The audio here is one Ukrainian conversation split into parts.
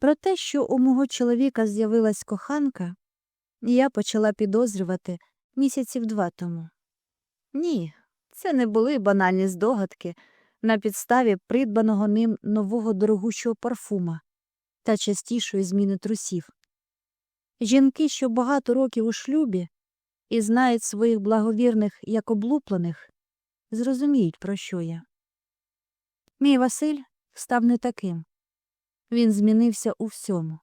Про те, що у мого чоловіка з'явилась коханка, я почала підозрювати місяців два тому. Ні, це не були банальні здогадки на підставі придбаного ним нового дорогущого парфума та частішої зміни трусів. Жінки, що багато років у шлюбі і знають своїх благовірних як облуплених, зрозуміють, про що я. Мій Василь став не таким. Він змінився у всьому.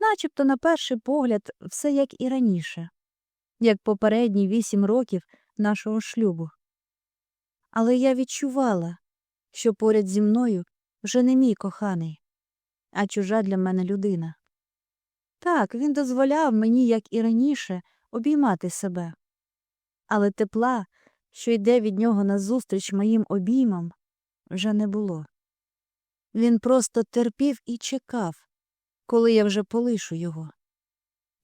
Начебто, на перший погляд, все як і раніше, як попередні вісім років нашого шлюбу. Але я відчувала, що поряд зі мною вже не мій коханий, а чужа для мене людина. Так, він дозволяв мені, як і раніше, обіймати себе. Але тепла, що йде від нього назустріч моїм обіймам, вже не було. Він просто терпів і чекав, коли я вже полишу його.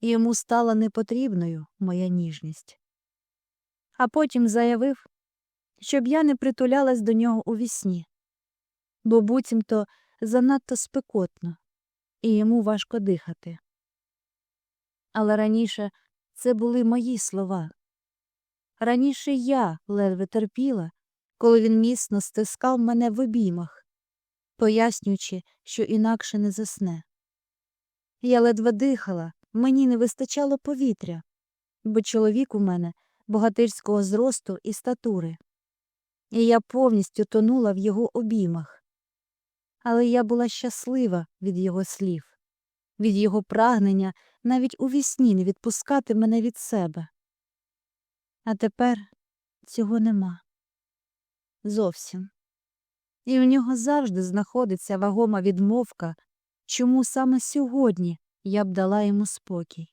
Йому стала непотрібною моя ніжність. А потім заявив, щоб я не притулялась до нього у вісні, бо буцімто занадто спекотно, і йому важко дихати. Але раніше це були мої слова. Раніше я ледве терпіла, коли він міцно стискав мене в обіймах, пояснюючи, що інакше не засне. Я ледве дихала, мені не вистачало повітря, бо чоловік у мене богатирського зросту і статури, і я повністю тонула в його обіймах. Але я була щаслива від його слів, від його прагнення навіть у вісні не відпускати мене від себе. А тепер цього нема. Зовсім. І у нього завжди знаходиться вагома відмовка, чому саме сьогодні я б дала йому спокій.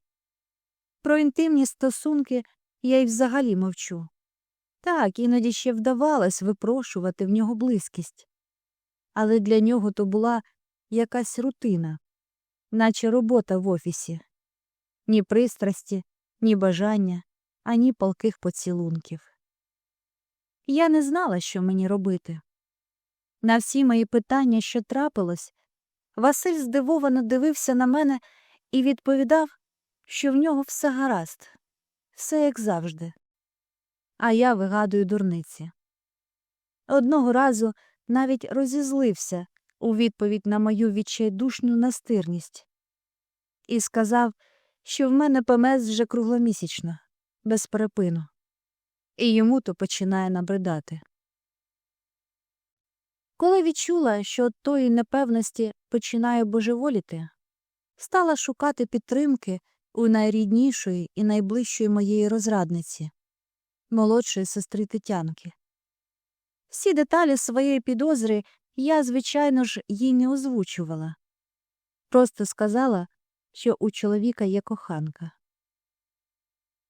Про інтимні стосунки я й взагалі мовчу. Так, іноді ще вдавалось випрошувати в нього близькість. Але для нього то була якась рутина, наче робота в офісі. Ні пристрасті, ні бажання, ані палких поцілунків. Я не знала, що мені робити. На всі мої питання, що трапилось, Василь здивовано дивився на мене і відповідав, що в нього все гаразд, все як завжди. А я вигадую дурниці. Одного разу навіть розізлився у відповідь на мою відчайдушну настирність і сказав, що в мене ПМС вже кругломісячно, без перепину, і йому то починає набридати. Коли відчула, що от тої непевності починаю божеволіти, стала шукати підтримки у найріднішої і найближчої моєї розрадниці, молодшої сестри Тетянки. Всі деталі своєї підозри я, звичайно ж, їй не озвучувала. Просто сказала, що у чоловіка є коханка.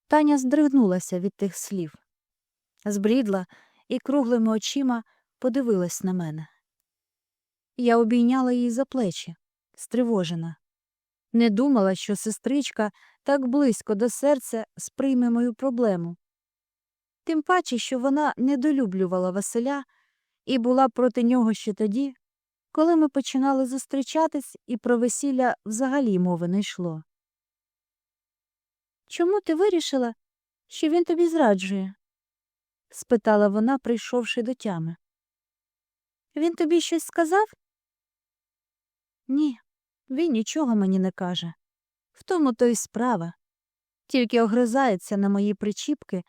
Таня здригнулася від тих слів, збрідла і круглими очима подивилась на мене. Я обійняла її за плечі, стривожена. Не думала, що сестричка так близько до серця сприйме мою проблему. Тим паче, що вона недолюблювала Василя і була проти нього ще тоді, коли ми починали зустрічатись і про весілля взагалі мови не йшло. Чому ти вирішила, що він тобі зраджує? спитала вона, прийшовши до тями. Він тобі щось сказав? Ні, він нічого мені не каже. В тому то й справа. Тільки огризається на мої причіпки,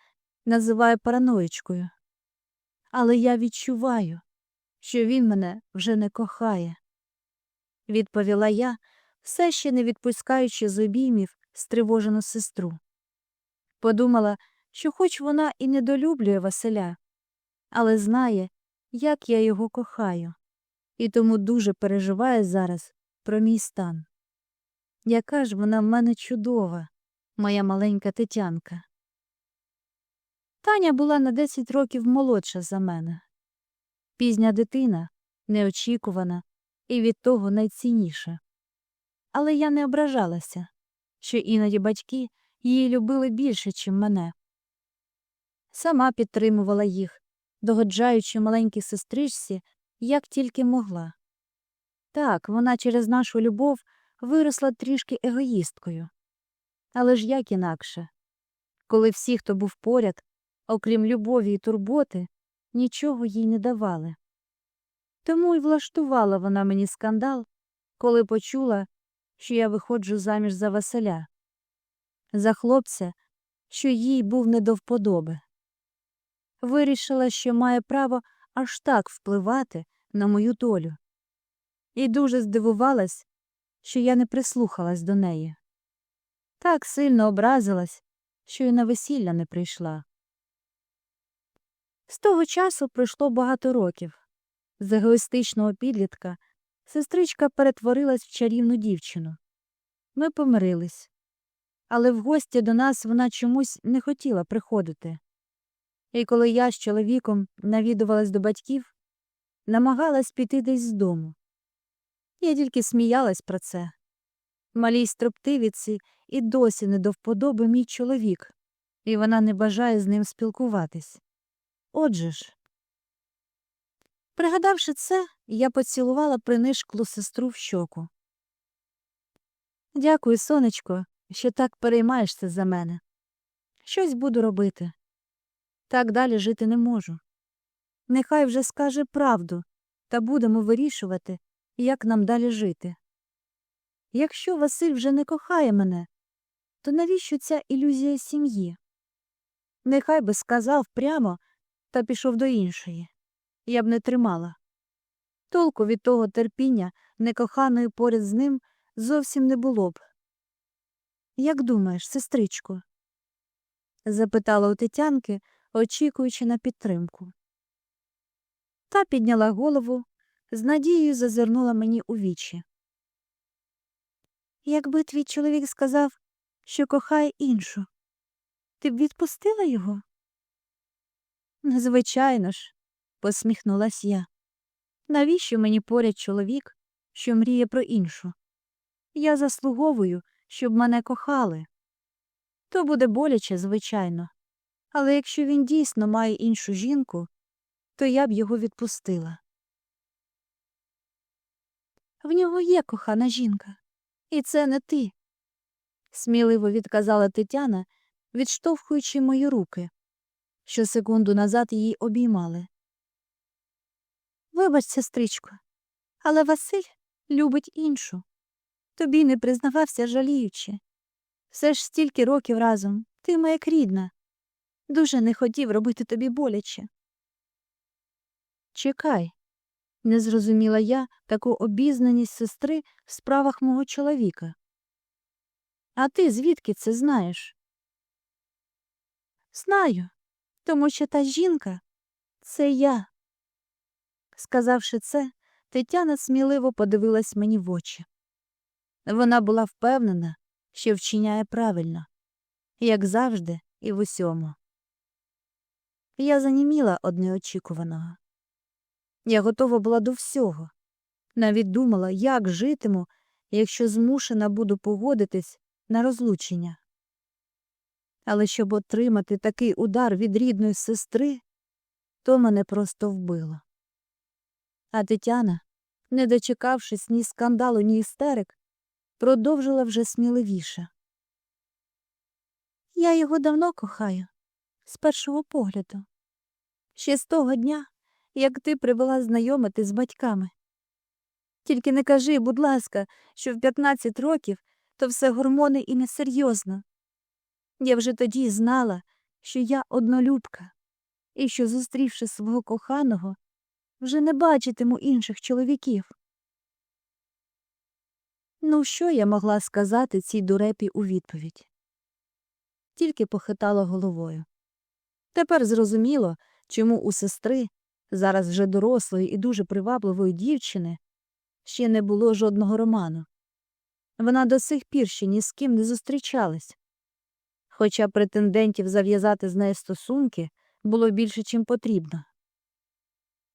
називає параноїчкою. Але я відчуваю, що він мене вже не кохає, відповіла я, все ще не відпускаючи з обіймів стривожену сестру. Подумала, що хоч вона і недолюблює Василя, але знає, як я його кохаю, і тому дуже переживає зараз про мій стан. Яка ж вона в мене чудова, моя маленька Тетянка. Таня була на 10 років молодша за мене. Пізня дитина, неочікувана і від того найцінніша. Але я не ображалася, що іноді батьки її любили більше, чим мене. Сама підтримувала їх, догоджаючи маленькій сестричці, як тільки могла. Так, вона через нашу любов виросла трішки егоїсткою. Але ж як інакше? Коли всі, хто був поряд, окрім любові і турботи, нічого їй не давали. Тому й влаштувала вона мені скандал, коли почула, що я виходжу заміж за Василя, за хлопця, що їй був не до вподоби. Вирішила, що має право аж так впливати на мою долю, і дуже здивувалась, що я не прислухалась до неї. Так сильно образилась, що й на весілля не прийшла. З того часу пройшло багато років. З егоїстичного підлітка сестричка перетворилась в чарівну дівчину. Ми помирились, але в гості до нас вона чомусь не хотіла приходити. І коли я з чоловіком навідувалась до батьків, намагалась піти десь з дому. Я тільки сміялась про це. Малій строптивіці і досі не до вподоби мій чоловік, і вона не бажає з ним спілкуватись. Отже ж. Пригадавши це, я поцілувала принишклу сестру в щоку. Дякую, сонечко, що так переймаєшся за мене. Щось буду робити. Так далі жити не можу. Нехай вже скаже правду, та будемо вирішувати, як нам далі жити. Якщо Василь вже не кохає мене, то навіщо ця ілюзія сім'ї? Нехай би сказав прямо та пішов до іншої. Я б не тримала. Толку від того терпіння, некоханої поряд з ним, зовсім не було б. Як думаєш, сестричко? запитала у Тетянки, очікуючи на підтримку. Та підняла голову, з надією зазирнула мені у вічі. Якби твій чоловік сказав, що кохає іншу, ти б відпустила його? Звичайно ж, посміхнулась я. Навіщо мені поряд чоловік, що мріє про іншу? Я заслуговую, щоб мене кохали. То буде боляче, звичайно. Але якщо він дійсно має іншу жінку, то я б його відпустила. В нього є кохана жінка, і це не ти, сміливо відказала Тетяна, відштовхуючи мої руки, що секунду назад її обіймали. Вибач, сестричко, але Василь любить іншу. Тобі не признавався жаліючи. Все ж стільки років разом, ти моя рідна. Дуже не хотів робити тобі боляче. Чекай, не зрозуміла я таку обізнаність сестри в справах мого чоловіка. А ти звідки це знаєш? Знаю, тому що та жінка це я. Сказавши це, Тетяна сміливо подивилась мені в очі. Вона була впевнена, що вчиняє правильно, як завжди, і в усьому. Я заніміла од неочікуваного. Я готова була до всього. Навіть думала, як житиму, якщо змушена буду погодитись на розлучення. Але щоб отримати такий удар від рідної сестри, то мене просто вбило. А Тетяна, не дочекавшись ні скандалу, ні істерик, продовжила вже сміливіше. Я його давно кохаю, з першого погляду. Ще з того дня, як ти привела знайомити з батьками. Тільки не кажи, будь ласка, що в 15 років то все гормони і несерйозно. Я вже тоді знала, що я однолюбка, і що, зустрівши свого коханого, вже не бачитиму інших чоловіків. Ну, що я могла сказати цій дурепі у відповідь? Тільки похитала головою. Тепер зрозуміло, чому у сестри, зараз вже дорослої і дуже привабливої дівчини, ще не було жодного роману. Вона до сих пір ще ні з ким не зустрічалась. Хоча претендентів зав'язати з нею стосунки було більше, чим потрібно.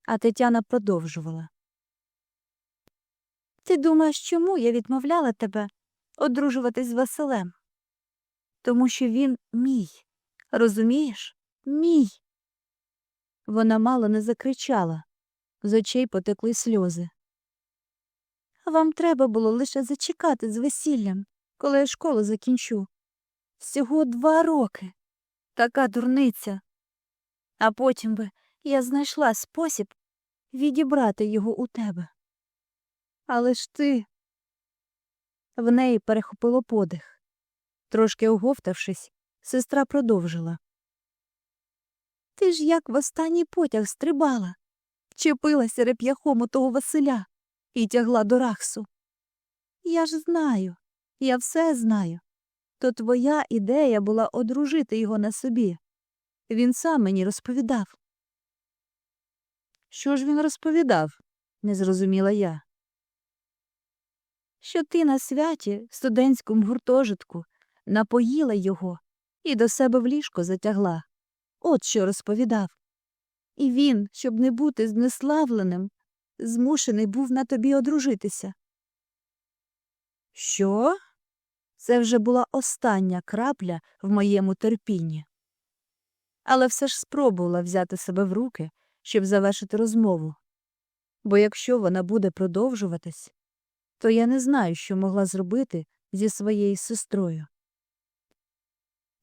А Тетяна продовжувала. Ти думаєш, чому я відмовляла тебе одружуватись з Василем? Тому що він мій. Розумієш? Мій. Вона мало не закричала, з очей потекли сльози. Вам треба було лише зачекати з весіллям, коли я школу закінчу. Всього два роки. Така дурниця. А потім би я знайшла спосіб відібрати його у тебе. Але ж ти. В неї перехопило подих. Трошки оговтавшись, сестра продовжила. Ти ж як в останній потяг стрибала, вчепилася реп'яхом у того Василя і тягла до Рахсу. Я ж знаю, я все знаю. То твоя ідея була одружити його на собі. Він сам мені розповідав. Що ж він розповідав? не зрозуміла я. Що ти на святі в студентському гуртожитку напоїла його і до себе в ліжко затягла. От що розповідав. І він, щоб не бути знеславленим, змушений був на тобі одружитися. Що? Це вже була остання крапля в моєму терпінні. Але все ж спробувала взяти себе в руки, щоб завершити розмову. Бо якщо вона буде продовжуватись, то я не знаю, що могла зробити зі своєю сестрою.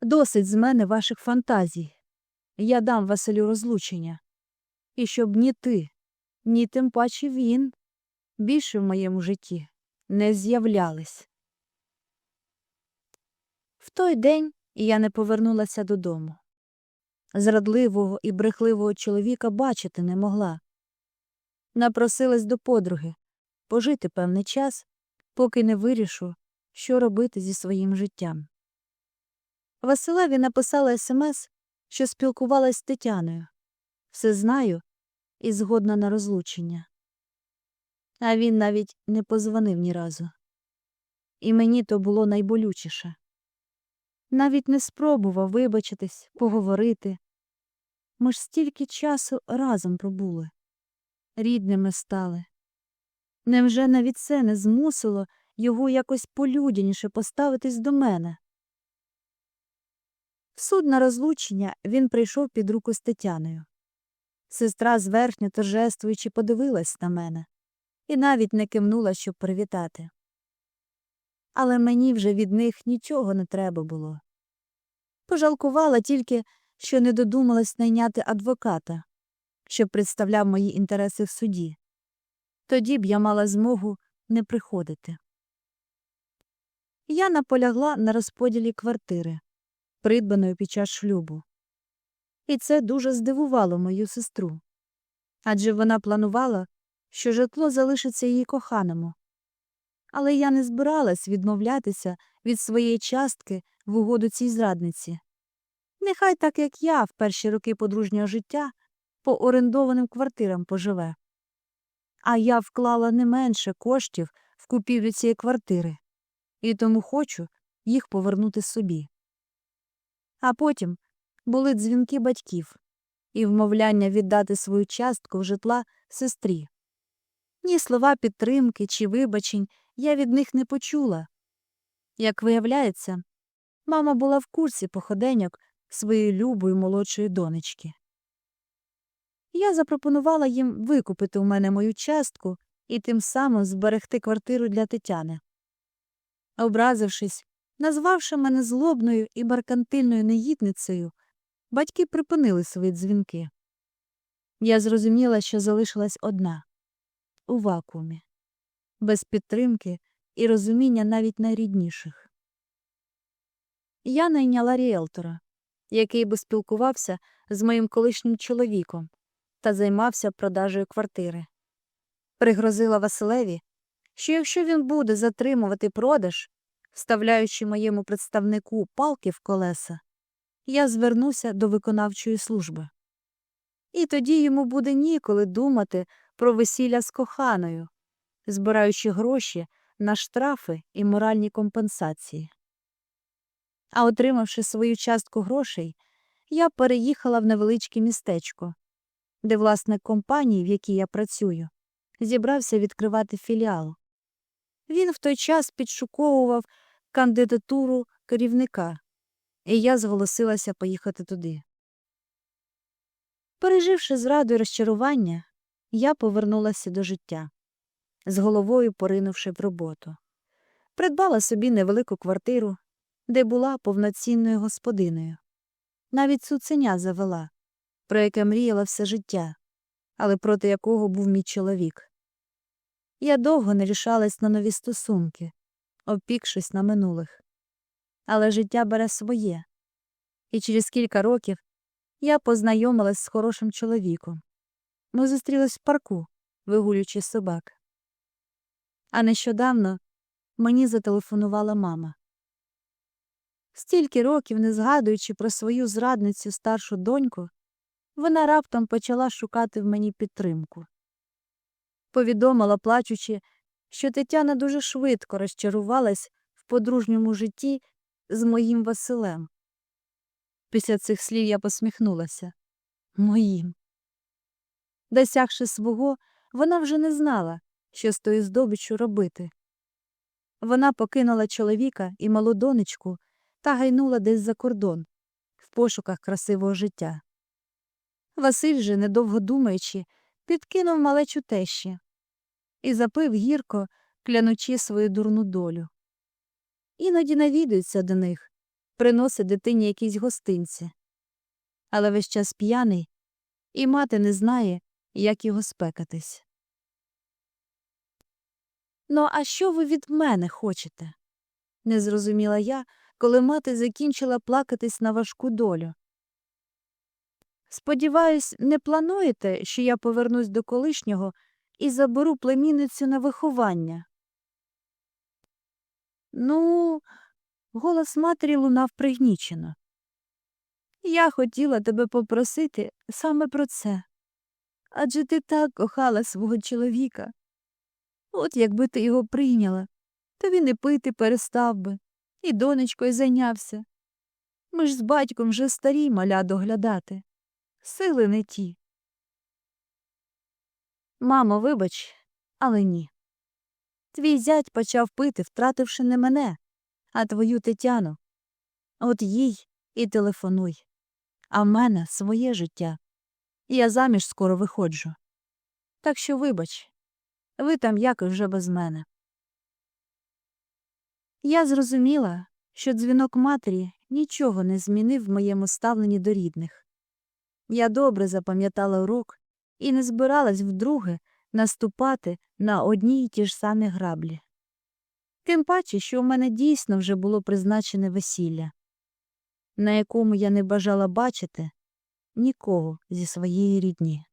Досить з мене ваших фантазій. Я дам Василю розлучення. І щоб ні ти, ні тим паче він більше в моєму житті не з'являлись. В той день я не повернулася додому. Зрадливого і брехливого чоловіка бачити не могла. Напросилась до подруги пожити певний час, поки не вирішу, що робити зі своїм життям. Василеві написала смс, що спілкувалась з Тетяною. Все знаю і згодна на розлучення. А він навіть не позвонив ні разу. І мені то було найболючіше. Навіть не спробував вибачитись, поговорити. Ми ж стільки часу разом пробули, рідними стали. Невже навіть це не змусило його якось полюдяніше поставитись до мене? В суд на розлучення він прийшов під руку з Тетяною. Сестра зверхньо торжествуючи подивилась на мене і навіть не кивнула, щоб привітати. Але мені вже від них нічого не треба було. Пожалкувала тільки, що не додумалась найняти адвоката, щоб представляв мої інтереси в суді. Тоді б я мала змогу не приходити. Я наполягла на розподілі квартири, придбаної під час шлюбу. І це дуже здивувало мою сестру. Адже вона планувала, що житло залишиться її коханому. Але я не збиралась відмовлятися від своєї частки в угоду цій зрадниці. Нехай так як я в перші роки подружнього життя по орендованим квартирам поживе. А я вклала не менше коштів в купівлю цієї квартири, і тому хочу їх повернути собі. А потім були дзвінки батьків і вмовляння віддати свою частку в житла сестрі. Ні слова підтримки чи вибачень я від них не почула. Як виявляється, мама була в курсі походеньок своєї любої молодшої донечки. Я запропонувала їм викупити у мене мою частку і тим самим зберегти квартиру для Тетяни. Образившись, назвавши мене злобною і меркантильною негідницею, батьки припинили свої дзвінки. Я зрозуміла, що залишилась одна у вакуумі, без підтримки і розуміння навіть найрідніших. Я найняла ріелтора, який би спілкувався з моїм колишнім чоловіком та займався продажею квартири. Пригрозила Василеві, що якщо він буде затримувати продаж, вставляючи моєму представнику палки в колеса, я звернуся до виконавчої служби. І тоді йому буде ніколи думати про весілля з коханою, збираючи гроші на штрафи і моральні компенсації. А отримавши свою частку грошей, я переїхала в невеличке містечко, де власник компанії, в якій я працюю, зібрався відкривати філіал. Він в той час підшуковував кандидатуру керівника, і я зголосилася поїхати туди. Переживши зраду і розчарування, я повернулася до життя. з головою поринувши в роботу. Придбала собі невелику квартиру, де була повноцінною господиною. Навіть цуценя завела, про яке мріяла все життя, але проти якого був мій чоловік. Я довго не рішалась на нові стосунки, обпікшись на минулих. Але життя бере своє, і через кілька років я познайомилась з хорошим чоловіком. Ми зустрілись в парку, вигулюючи собак. А нещодавно мені зателефонувала мама. Стільки років, не згадуючи про свою зрадницю старшу доньку, вона раптом почала шукати в мені підтримку. Повідомила, плачучи, що Тетяна дуже швидко розчарувалась в подружньому житті з моїм Василем. Після цих слів я посміхнулася. Моїм. Досягши свого, вона вже не знала, що з тою здобиччю робити. Вона покинула чоловіка і малу донечку та гайнула десь за кордон в пошуках красивого життя. Василь же, недовго думаючи, підкинув малечу тещі і запив гірко, клянучи свою дурну долю. Іноді навідується до них, приносить дитині якісь гостинці. Але весь час п'яний, і мати не знає, як його спекатись. Ну, а що ви від мене хочете? не зрозуміла я, коли мати закінчила плакатись на важку долю. Сподіваюсь, не плануєте, що я повернусь до колишнього і заберу племінницю на виховання. Ну, голос матері лунав пригнічено. Я хотіла тебе попросити саме про це. Адже ти так кохала свого чоловіка. От якби ти його прийняла, то він і пити перестав би, і донечкою зайнявся. Ми ж з батьком вже старі маля доглядати. Сили не ті. Мамо, вибач, але ні. Твій зять почав пити, втративши не мене, а твою Тетяну. От їй і телефонуй. А в мене своє життя. Я заміж скоро виходжу. Так що, вибач, ви там якось вже без мене. Я зрозуміла, що дзвінок матері нічого не змінив в моєму ставленні до рідних. Я добре запам'ятала урок і не збиралась вдруге наступати на одні й ті ж самі граблі. Тим паче, що у мене дійсно вже було призначене весілля, на якому я не бажала бачити нікого зі своєї рідні.